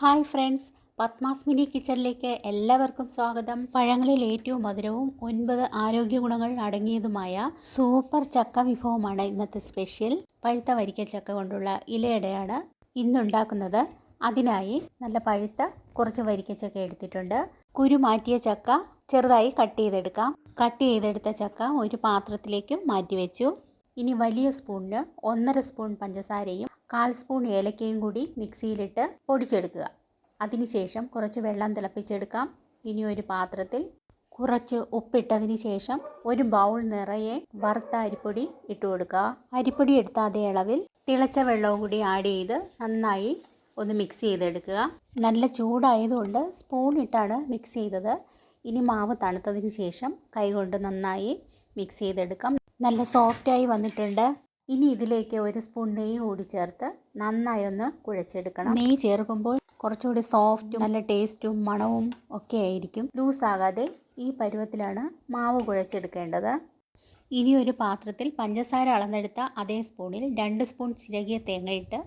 Hi friends Padmas mini കിച്ചണിലേക്ക് എല്ലാവർക്കും സ്വാഗതം. പഴങ്ങളിൽ ഏറ്റവും മധുരവും ഒൻപത് ആരോഗ്യ ഗുണങ്ങൾ അടങ്ങിയതുമായ സൂപ്പർ ചക്ക വിഭവമാണ് ഇന്നത്തെ സ്പെഷ്യൽ. പഴുത്ത വരിക്ക ചക്ക കൊണ്ടുള്ള ഇലയടയാണ് ഇന്നുണ്ടാക്കുന്നത്. അതിനായി നല്ല പഴുത്ത കുറച്ച് വരിക്ക ചക്ക എടുത്തിട്ടുണ്ട്. കുരു മാറ്റിയ ചക്ക ചെറുതായി കട്ട് ചെയ്തെടുക്കാം. കട്ട് ചെയ്തെടുത്ത ചക്ക ഒരു പാത്രത്തിലേക്ക് മാറ്റി വെച്ചു ഇനി വലിയ സ്പൂണിന് ഒന്നര സ്പൂൺ പഞ്ചസാരയും കാൽ സ്പൂൺ ഏലക്കയും കൂടി മിക്സിയിലിട്ട് പൊടിച്ചെടുക്കുക. അതിനുശേഷം കുറച്ച് വെള്ളം തിളപ്പിച്ചെടുക്കാം. ഇനി ഒരു പാത്രത്തിൽ കുറച്ച് ഉപ്പിട്ടതിന് ശേഷം ഒരു ബൗൾ നിറയെ വറുത്ത അരിപ്പൊടി ഇട്ട് കൊടുക്കുക. അരിപ്പൊടി എടുത്ത അതേ അളവിൽ തിളച്ച വെള്ളവും കൂടി ആഡ് ചെയ്ത് നന്നായി ഒന്ന് മിക്സ് ചെയ്തെടുക്കുക. നല്ല ചൂടായതുകൊണ്ട് സ്പൂൺ ഇട്ടാണ് മിക്സ് ചെയ്തത്. ഇനി മാവ് തണുത്തതിന് ശേഷം കൈകൊണ്ട് നന്നായി മിക്സ് ചെയ്തെടുക്കാം. നല്ല സോഫ്റ്റായി വന്നിട്ടുണ്ട്. ഇനി ഇതിലേക്ക് ഒരു സ്പൂൺ നെയ്യ് കൂടി ചേർത്ത് നന്നായി ഒന്ന് കുഴച്ചെടുക്കണം. നെയ്യ് ചേർക്കുമ്പോൾ കുറച്ചുകൂടി സോഫ്റ്റും നല്ല ടേസ്റ്റും മണവും ഒക്കെ ആയിരിക്കും. ലൂസാകാതെ ഈ പരുവത്തിലാണ് മാവ് കുഴച്ചെടുക്കേണ്ടത്. ഇനി ഒരു പാത്രത്തിൽ പഞ്ചസാര അളന്നെടുത്ത അതേ സ്പൂണിൽ രണ്ട് സ്പൂൺ ചിരകിയ തേങ്ങയിട്ട്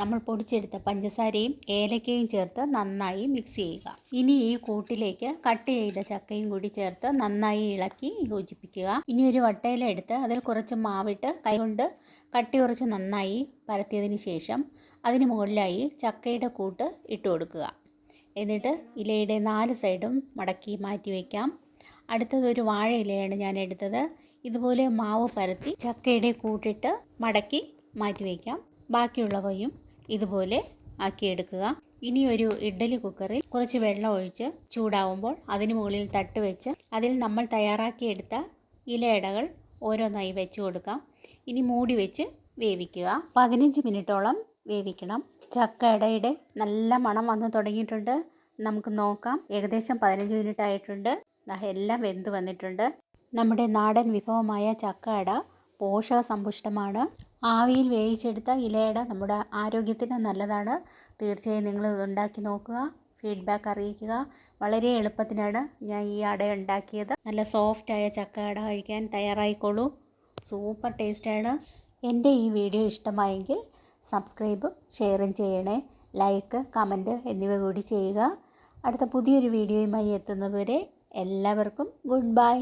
നമ്മൾ പൊടിച്ചെടുത്ത പഞ്ചസാരയും ഏലക്കയും ചേർത്ത് നന്നായി മിക്സ് ചെയ്യുക. ഇനി ഈ കൂട്ടിലേക്ക് കട്ട് ചെയ്ത ചക്കയും കൂടി ചേർത്ത് നന്നായി ഇളക്കി യോജിപ്പിക്കുക. ഇനി ഒരു വട്ടയില എടുത്ത് അതിൽ കുറച്ച് മാവിട്ട് കൈകൊണ്ട് കട്ടി കുറച്ച് നന്നായി പരത്തിയതിന് ശേഷം അതിന് മുകളിലായി ചക്കയുടെ കൂട്ട് ഇട്ട് കൊടുക്കുക. എന്നിട്ട് ഇലയുടെ നാല് സൈഡും മടക്കി മാറ്റി വയ്ക്കാം അടുത്തത് ഒരു വാഴ ഇലയാണ് ഞാൻ എടുത്തത്. ഇതുപോലെ മാവ് പരത്തി ചക്കയുടെ കൂട്ടിട്ട് മടക്കി മാറ്റി വയ്ക്കാം ബാക്കിയുള്ളവയും ഇതുപോലെ ആക്കിയെടുക്കുക. ഇനി ഒരു ഇഡ്ഡലി കുക്കറിൽ കുറച്ച് വെള്ളം ഒഴിച്ച് ചൂടാവുമ്പോൾ അതിന് മുകളിൽ തട്ട് വെച്ച് അതിൽ നമ്മൾ തയ്യാറാക്കിയെടുത്ത ഇലയിടകൾ ഓരോന്നായി വെച്ച് കൊടുക്കാം. ഇനി മൂടി വെച്ച് വേവിക്കുക. പതിനഞ്ച് മിനിറ്റോളം വേവിക്കണം. ചക്ക ഇടയുടെ നല്ല മണം വന്ന് തുടങ്ങിയിട്ടുണ്ട്. നമുക്ക് നോക്കാം. ഏകദേശം പതിനഞ്ച് മിനിറ്റ് ആയിട്ടുണ്ട് എല്ലാം വെന്ത് വന്നിട്ടുണ്ട്. നമ്മുടെ നാടൻ വിഭവമായ ചക്ക അട പോഷക സമ്പുഷ്ടമാണ് ആവിയിൽ വേവിച്ചെടുത്ത ഇലയട നമ്മുടെ ആരോഗ്യത്തിന് നല്ലതാണ്. തീർച്ചയായും നിങ്ങൾ ഇതുണ്ടാക്കി നോക്കുക ഫീഡ്ബാക്ക് അറിയിക്കുക. വളരെ എളുപ്പത്തിനാണ് ഞാൻ ഈ അട ഉണ്ടാക്കിയത്. നല്ല സോഫ്റ്റായ ചക്ക അട കഴിക്കാൻ തയ്യാറായിക്കോളൂ. സൂപ്പർ ടേസ്റ്റാണ് എന്റെ ഈ വീഡിയോ ഇഷ്ടമായെങ്കിൽ സബ്സ്ക്രൈബും ഷെയറും ചെയ്യണേ. ലൈക്ക് കമന്റ് എന്നിവ കൂടി ചെയ്യുക. അടുത്ത പുതിയൊരു വീഡിയോയുമായി എത്തുന്നതുവരെ എല്ലാവർക്കും ഗുഡ് ബൈ